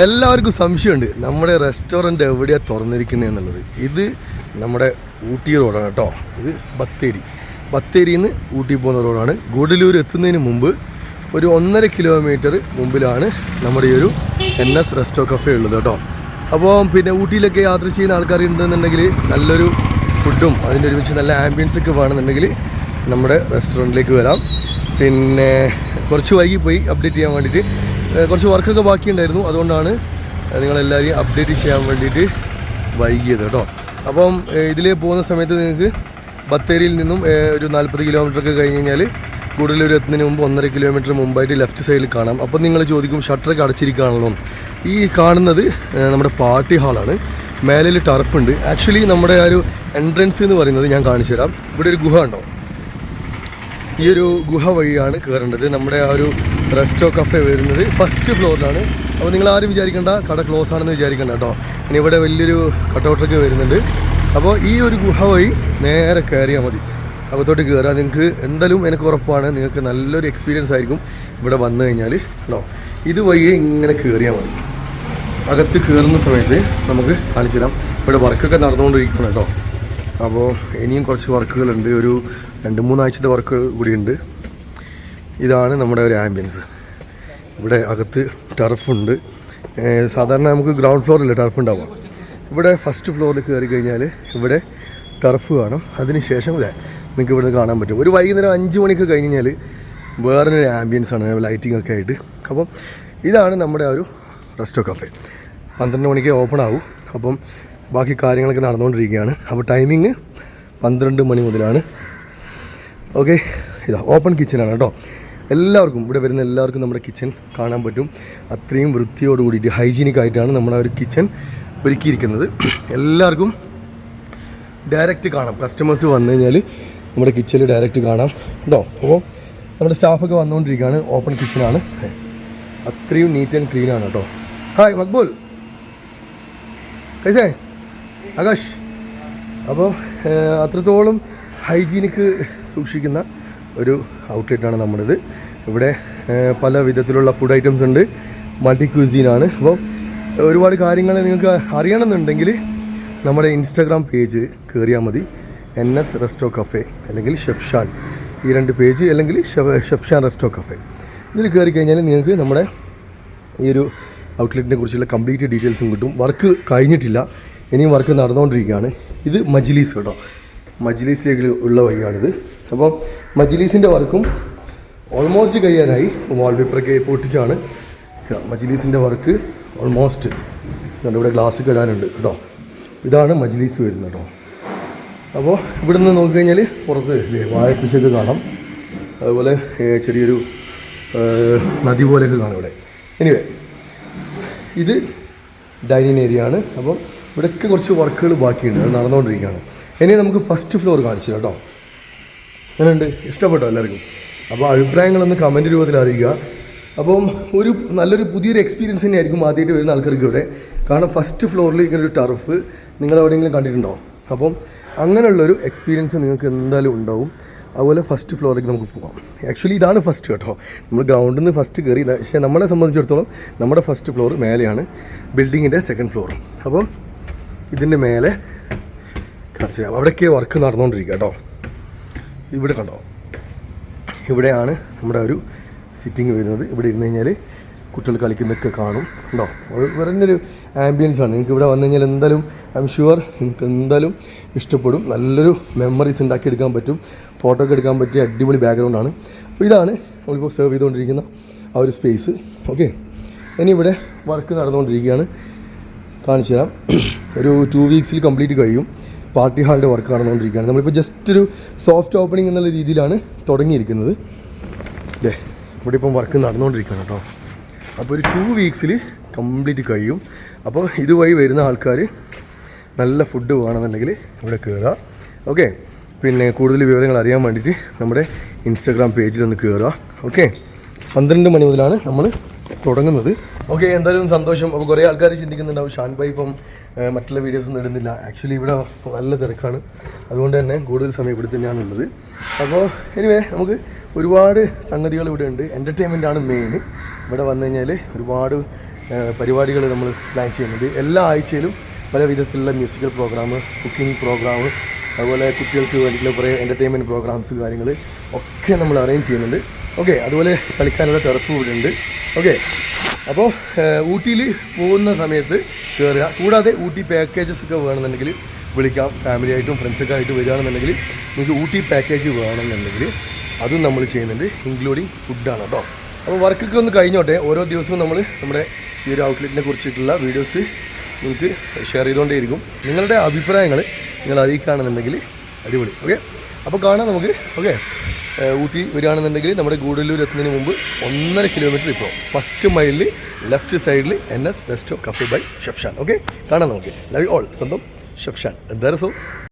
എല്ലാവർക്കും സംശയമുണ്ട്. നമ്മുടെ റെസ്റ്റോറന്റ് എവിടെയാണ് തുറന്നിരിക്കുന്നത് എന്നുള്ളത്. ഇത് നമ്മുടെ ഊട്ടി റോഡാണ് കേട്ടോ. ഇത് ബത്തേരി. ബത്തേരിയിൽ നിന്ന് ഊട്ടി പോകുന്ന റോഡാണ് ഗുഡലൂർ എത്തുന്നതിന് മുമ്പ് ഒരു ഒന്നര കിലോമീറ്റർ മുമ്പിലാണ് നമ്മുടെ ഈ ഒരു എൻ എസ് റെസ്റ്റോ കഫേ ഉള്ളത് കേട്ടോ. അപ്പോൾ പിന്നെ ഊട്ടിയിലൊക്കെ യാത്ര ചെയ്യുന്ന ആൾക്കാർ ഉണ്ടെന്നുണ്ടെങ്കിൽ നല്ലൊരു ഫുഡും അതിന്റെ ഒരുമിച്ച് നല്ല ആംബിയൻസ് ഒക്കെ വേണമെന്നുണ്ടെങ്കിൽ നമ്മുടെ റെസ്റ്റോറന്റിലേക്ക് വരാം. പിന്നെ കുറച്ച് വൈകി പോയി അപ്ഡേറ്റ് ചെയ്യാൻ വേണ്ടിയിട്ട് കുറച്ച് വർക്കൊക്കെ ബാക്കിയുണ്ടായിരുന്നു. അതുകൊണ്ടാണ് നിങ്ങളെല്ലാവരെയും അപ്ഡേറ്റ് ചെയ്യാൻ വേണ്ടിയിട്ട് വൈകിയത് കേട്ടോ. അപ്പം ഇതിൽ പോകുന്ന സമയത്ത് നിങ്ങൾക്ക് ബത്തേരിയിൽ നിന്നും ഒരു നാൽപ്പത് കിലോമീറ്റർ ഒക്കെ കഴിഞ്ഞ് കഴിഞ്ഞാൽ കൂടുതലൂർ എത്തുന്നതിന് മുമ്പ് ഒന്നര കിലോമീറ്റർ മുമ്പായിട്ട് ലെഫ്റ്റ് സൈഡിൽ കാണാം. അപ്പം നിങ്ങൾ ചോദിക്കും ഷട്ടറൊക്കെ അടച്ചിരിക്കുകയാണല്ലോ? ഈ കാണുന്നത് നമ്മുടെ പാർട്ടി ഹാളാണ് മേലിൽ ടർഫുണ്ട് ആക്ച്വലി നമ്മുടെ ആ ഒരു എൻട്രൻസ് എന്ന് പറയുന്നത് ഞാൻ കാണിച്ചു തരാം. ഇവിടെ ഒരു ഗുഹ ഉണ്ടോ? ഈ ഒരു ഗുഹ വഴിയാണ് കയറേണ്ടത് നമ്മുടെ ആ ഒരു റെസ്റ്റോ കഫേ വരുന്നത് ഫസ്റ്റ് ഫ്ലോറിലാണ്. അപ്പോൾ നിങ്ങൾ ആരും വിചാരിക്കേണ്ട കട ക്ലോസ് ആണെന്ന് വിചാരിക്കേണ്ട കേട്ടോ. ഇനി ഇവിടെ വലിയൊരു കട്ടൗട്ടൊക്കെ വരുന്നുണ്ട്. അപ്പോൾ ഈ ഒരു ഗുഹ വഴി നേരെ കയറിയാൽ മതി. അകത്തോട്ട് കയറാം. നിങ്ങൾക്ക് എന്തായാലും എനിക്ക് ഉറപ്പാണ് നിങ്ങൾക്ക് നല്ലൊരു എക്സ്പീരിയൻസ് ആയിരിക്കും ഇവിടെ വന്നു കഴിഞ്ഞാൽ കേട്ടോ. ഇത് വഴി ഇങ്ങനെ കയറിയാൽ മതി. അകത്ത് കയറുന്ന സമയത്ത് നമുക്ക് കാണിച്ചു തരാം. ഇവിടെ വർക്കൊക്കെ നടന്നുകൊണ്ടിരിക്കണം കേട്ടോ. അപ്പോൾ ഇനിയും കുറച്ച് വർക്കുകളുണ്ട് ഒരു രണ്ട് മൂന്നാഴ്ചത്തെ വർക്കുകൾ കൂടിയുണ്ട് ഇതാണ് നമ്മുടെ ഒരു ആംബിയൻസ് ഇവിടെ അകത്ത് ടർഫുണ്ട് സാധാരണ നമുക്ക് ഗ്രൗണ്ട് ഫ്ലോറിൽ ടർഫ് ഉണ്ടാവുക. ഇവിടെ ഫസ്റ്റ് ഫ്ലോറിൽ കയറി കഴിഞ്ഞാൽ ഇവിടെ ടർഫ് കാണും. അതിന് ശേഷം ഇല്ലേ നിങ്ങൾക്ക് ഇവിടെ കാണാൻ പറ്റും. ഒരു വൈകുന്നേരം അഞ്ച് മണിക്ക് കഴിഞ്ഞ് കഴിഞ്ഞാൽ വേറൊരു ആംബിയൻസ് ആണ് ലൈറ്റിംഗ് ഒക്കെ ആയിട്ട്. അപ്പം ഇതാണ് നമ്മുടെ ഒരു റെസ്റ്റോ കഫേ പന്ത്രണ്ട് മണിക്ക് ഓപ്പൺ ആവും. അപ്പം ബാക്കി കാര്യങ്ങളൊക്കെ നടന്നുകൊണ്ടിരിക്കുകയാണ്. അപ്പോൾ ടൈമിങ് പന്ത്രണ്ട് മണി മുതലാണ്. ഓക്കെ ഇതാ ഓപ്പൺ കിച്ചനാണ് കേട്ടോ. എല്ലാവർക്കും ഇവിടെ വരുന്ന എല്ലാവർക്കും നമ്മുടെ കിച്ചൺ കാണാൻ പറ്റും. അത്രയും വൃത്തിയോട് കൂടിയിട്ട് ഹൈജീനിക് ആയിട്ടാണ് നമ്മുടെ ഒരു കിച്ചൺ ഒരുക്കിയിരിക്കുന്നത്. എല്ലാവർക്കും ഡയറക്റ്റ് കാണാം. കസ്റ്റമേഴ്സ് വന്നു കഴിഞ്ഞാൽ നമ്മുടെ കിച്ചണിൽ ഡയറക്റ്റ് കാണാം. കേട്ടോ അപ്പോൾ നമ്മുടെ സ്റ്റാഫൊക്കെ വന്നുകൊണ്ടിരിക്കുകയാണ്. ഓപ്പൺ കിച്ചനാണ് അത്രയും നീറ്റ് ആൻഡ് ക്ലീൻ ആണ് കേട്ടോ. ഹായ് മക്ബൂൽ. കൈസേ ആകാശ്. അപ്പോൾ അത്രത്തോളം ഹൈജീനിക്ക് സൂക്ഷിക്കുന്ന ഒരു ഔട്ട്ലെറ്റാണ് നമ്മുടേത് ഇവിടെ പല വിധത്തിലുള്ള ഫുഡ് ഐറ്റംസ് ഉണ്ട്. മൾട്ടി ക്യൂസീനാണ് അപ്പോൾ ഒരുപാട് കാര്യങ്ങൾ നിങ്ങൾക്ക് അറിയണമെന്നുണ്ടെങ്കിൽ നമ്മുടെ ഇൻസ്റ്റാഗ്രാം പേജ് കയറിയാൽ മതി. എൻ എസ് റെസ്റ്റോ കഫേ അല്ലെങ്കിൽ ഷെഫ്ഷാൻ ഈ രണ്ട് പേജ് അല്ലെങ്കിൽ ഷെഫ് ഷെഫ്ഷാൻ റെസ്റ്റോ കഫേ ഇതിൽ കയറി കഴിഞ്ഞാൽ നിങ്ങൾക്ക് നമ്മുടെ ഈ ഒരു ഔട്ട്ലെറ്റിനെ കുറിച്ചുള്ള കംപ്ലീറ്റ് ഡീറ്റെയിൽസും കിട്ടും. വർക്ക് കഴിഞ്ഞിട്ടില്ല. ഇനിയും വർക്ക് നടന്നുകൊണ്ടിരിക്കുകയാണ്. ഇത് മജ്ലീസ് കേട്ടോ. മജ്ലീസിലേക്ക് ഉള്ള വഴിയാണിത്. അപ്പോൾ മജിലീസിന്റെ വർക്കും ഓൾമോസ്റ്റ് കഴിയാനായി. വാൾപേപ്പറൊക്കെ പൊട്ടിച്ചാണ്. മജിലീസിന്റെ വർക്ക് ഓൾമോസ്റ്റ് കണ്ടു ഇവിടെ ഗ്ലാസ് ഇടാനുണ്ട് കേട്ടോ. ഇതാണ് മജിലീസ് വരുന്നത് കേട്ടോ. അപ്പോൾ ഇവിടെ നിന്ന് നോക്കിക്കഴിഞ്ഞാൽ പുറത്ത് വാഴക്കൃഷിയൊക്കെ കാണാം. അതുപോലെ ചെറിയൊരു നദി പോലെയൊക്കെ കാണാം ഇവിടെ. എനിവേ ഇത് ഡൈനിങ് ഏരിയ ആണ് അപ്പോൾ ഇവിടെയൊക്കെ കുറച്ച് വർക്കുകൾ ബാക്കിയുണ്ട്. അത് നടന്നുകൊണ്ടിരിക്കുകയാണ്. ഇനി നമുക്ക് ഫസ്റ്റ് ഫ്ലോർ കാണിച്ചു കേട്ടോ. അങ്ങനെയുണ്ട് ഇഷ്ടപ്പെട്ടോ എല്ലാവർക്കും? അപ്പോൾ അഭിപ്രായങ്ങളൊന്ന് കമന്റ് രൂപത്തിൽ അറിയിക്കുക. അപ്പം ഒരു നല്ലൊരു പുതിയൊരു എക്സ്പീരിയൻസ് തന്നെയായിരിക്കും ആദ്യമായിട്ട് വരുന്ന ആൾക്കാർക്ക് ഇവിടെ. കാരണം ഫസ്റ്റ് ഫ്ലോറിൽ ഇങ്ങനെ ഒരു ടർഫ് നിങ്ങൾ എവിടെയെങ്കിലും കണ്ടിട്ടുണ്ടോ? അപ്പം അങ്ങനെയുള്ളൊരു എക്സ്പീരിയൻസ് നിങ്ങൾക്ക് എന്തായാലും ഉണ്ടാവും. അതുപോലെ ഫസ്റ്റ് ഫ്ലോറിലേക്ക് നമുക്ക് പോകാം. ആക്ച്വലി ഇതാണ് ഫസ്റ്റ് കേട്ടോ. നമ്മൾ ഗ്രൗണ്ടിൽ നിന്ന് ഫസ്റ്റ് കയറി പക്ഷേ നമ്മളെ സംബന്ധിച്ചിടത്തോളം നമ്മുടെ ഫസ്റ്റ് ഫ്ലോർ മേലെയാണ് ബിൽഡിങ്ങിന്റെ സെക്കൻഡ് ഫ്ലോർ അപ്പം ഇതിന്റെ മേലെ കാണിച്ചു അവിടെയൊക്കെ വർക്ക് നടന്നുകൊണ്ടിരിക്കുക കേട്ടോ. ഇവിടെ കണ്ടോ? ഇവിടെയാണ് നമ്മുടെ ഒരു സിറ്റിംഗ് വരുന്നത്. ഇവിടെ ഇരുന്ന് കഴിഞ്ഞാൽ കുട്ടികൾ കളിക്കുന്നൊക്കെ കാണും. ഉണ്ടോ ആംബിയൻസ് ആണ്. നിങ്ങൾക്ക് ഇവിടെ വന്നു കഴിഞ്ഞാൽ എന്തായാലും ഐ എം ഷുവർ നിങ്ങൾക്ക് എന്തായാലും ഇഷ്ടപ്പെടും. നല്ലൊരു മെമ്മറീസ് ഉണ്ടാക്കിയെടുക്കാൻ പറ്റും. ഫോട്ടോ ഒക്കെ എടുക്കാൻ പറ്റിയ അടിപൊളി ബാക്ക്ഗ്രൗണ്ടാണ് അപ്പോൾ ഇതാണ് നമ്മളിപ്പോൾ സെർവ് ചെയ്തുകൊണ്ടിരിക്കുന്ന ആ ഒരു സ്പേസ് ഓക്കെ ഇനി ഇവിടെ വർക്ക് നടന്നുകൊണ്ടിരിക്കുകയാണ്. കാണിച്ചു തരാം ഒരു ടു വീക്സിൽ കംപ്ലീറ്റ് കഴിയും. പാർട്ടി വർക്ക് നടന്നുകൊണ്ടിരിക്കുകയാണ്. നമ്മളിപ്പോൾ ജസ്റ്റ് ഒരു സോഫ്റ്റ് ഓപ്പണിംഗ് എന്നുള്ള രീതിയിലാണ് തുടങ്ങിയിരിക്കുന്നത്. അല്ലേ ഇവിടെ ഇപ്പം വർക്ക് നടന്നുകൊണ്ടിരിക്കുകയാണ് കേട്ടോ. അപ്പോൾ ഒരു ടു വീക്സിൽ കംപ്ലീറ്റ് കഴിയും. അപ്പോൾ ഇതുവഴി വരുന്ന ആൾക്കാർ നല്ല ഫുഡ് വേണമെന്നുണ്ടെങ്കിൽ ഇവിടെ കയറുക ഓക്കെ പിന്നെ കൂടുതൽ വിവരങ്ങൾ അറിയാൻ വേണ്ടിയിട്ട് നമ്മുടെ ഇൻസ്റ്റാഗ്രാം പേജിൽ ഒന്ന് കയറുക ഓക്കെ പന്ത്രണ്ട് മണി മുതലാണ് നമ്മൾ തുടങ്ങുന്നത്. ഓക്കെ എന്തായാലും സന്തോഷം. അപ്പോൾ കുറേ ആൾക്കാർ ചിന്തിക്കുന്നുണ്ടാവും. ഷാൻ ഭായി ഇപ്പം മറ്റുള്ള വീഡിയോസ് ഒന്നും ഇടുന്നില്ല. ആക്ച്വലി ഇവിടെ നല്ല തിരക്കാണ്. അതുകൊണ്ട് തന്നെ കൂടുതൽ സമയം ഇവിടെ തന്നെയാണ് ഉള്ളത് അപ്പോൾ എനിവേ നമുക്ക് ഒരുപാട് സംഗതികൾ ഇവിടെ ഉണ്ട്. എന്റർടൈൻമെന്റ് ആണ് മെയിൻ ഇവിടെ വന്നു കഴിഞ്ഞാൽ ഒരുപാട് പരിപാടികൾ നമ്മൾ പ്ലാൻ ചെയ്യുന്നുണ്ട്. എല്ലാ ആഴ്ചയിലും പല വിധത്തിലുള്ള മ്യൂസിക്കൽ പ്രോഗ്രാം കുക്കിംഗ് പ്രോഗ്രാം അതുപോലെ കുട്ടികൾക്ക് വേണ്ടിയിട്ടുള്ള കുറേ എന്റർടൈൻമെന്റ് പ്രോഗ്രാംസ് കാര്യങ്ങൾ ഒക്കെ നമ്മൾ അറേഞ്ച് ചെയ്യുന്നുണ്ട്. ഓക്കെ അതുപോലെ കളിക്കാനുള്ള ടെറഫ് ഇവിടെ ഉണ്ട്. ഓക്കെ അപ്പോൾ ഊട്ടിയിൽ പോകുന്ന സമയത്ത് കയറുക കൂടാതെ ഊട്ടി പാക്കേജസ് ഒക്കെ വേണമെന്നുണ്ടെങ്കിൽ വിളിക്കാം. ഫാമിലി ആയിട്ടും ഫ്രണ്ട്സൊക്കെ ആയിട്ട് വരികയാണെന്നുണ്ടെങ്കിൽ നിങ്ങൾക്ക് ഊട്ടി പാക്കേജ് വേണമെന്നുണ്ടെങ്കിൽ അതും നമ്മൾ ചെയ്യുന്നുണ്ട് ഇൻക്ലൂഡിങ് ഫുഡാണ് കേട്ടോ. അപ്പോൾ വർക്കൊക്കെ ഒന്ന് കഴിഞ്ഞോട്ടെ. ഓരോ ദിവസവും നമ്മൾ നമ്മുടെ ഈ ഒരു ഔട്ട്ലെറ്റിനെ കുറിച്ചിട്ടുള്ള വീഡിയോസ് നിങ്ങൾക്ക് ഷെയർ ചെയ്തുകൊണ്ടേയിരിക്കും. നിങ്ങളുടെ അഭിപ്രായങ്ങൾ നിങ്ങൾ അറിയിക്കുകയാണെന്നുണ്ടെങ്കിൽ അടിപൊളി. ഓക്കെ അപ്പോൾ കാണാം നമുക്ക്. ഓക്കെ ഊട്ടി വരികയാണെന്നുണ്ടെങ്കിൽ നമ്മുടെ ഗൂഡല്ലൂർ എത്തുന്നതിന് മുമ്പ് ഒന്നര കിലോമീറ്റർ ഇപ്പോൾ. ഫസ്റ്റ് മൈലിൽ ലെഫ്റ്റ് സൈഡിൽ N S best cafe by Shefshan okay കാണാം നമുക്ക്. ലവ് ഓൾ സ്വന്തം ഷെഫ്ഷാൻ എന്താ രസം?